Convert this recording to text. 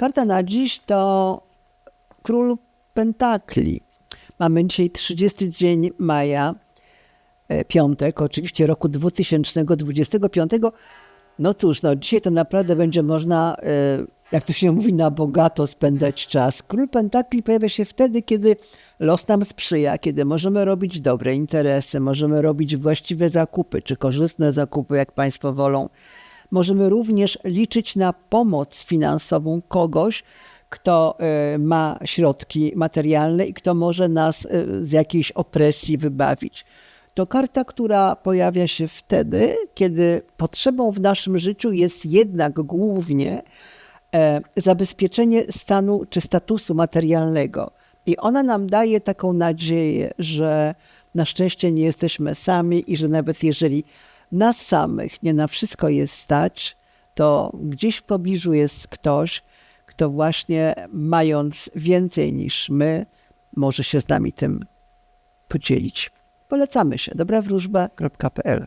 Karta na dziś to król pentakli. Mamy dzisiaj 30 dzień maja, e, piątek, oczywiście roku 2025. No cóż, no dzisiaj to naprawdę będzie można, e, jak to się mówi, na bogato spędzać czas. Król pentakli pojawia się wtedy, kiedy los nam sprzyja, kiedy możemy robić dobre interesy, możemy robić właściwe zakupy, czy korzystne zakupy, jak Państwo wolą. Możemy również liczyć na pomoc finansową kogoś, kto e, ma środki materialne i kto może nas e, z jakiejś opresji wybawić. To karta, która pojawia się wtedy, kiedy potrzebą w naszym życiu jest jednak głównie e, zabezpieczenie stanu czy statusu materialnego. I ona nam daje taką nadzieję, że na szczęście nie jesteśmy sami i że nawet jeżeli nas samych nie na wszystko jest stać, to gdzieś w pobliżu jest ktoś, kto właśnie mając więcej niż my, może się z nami tym podzielić. Polecamy się. dobrawróżba.pl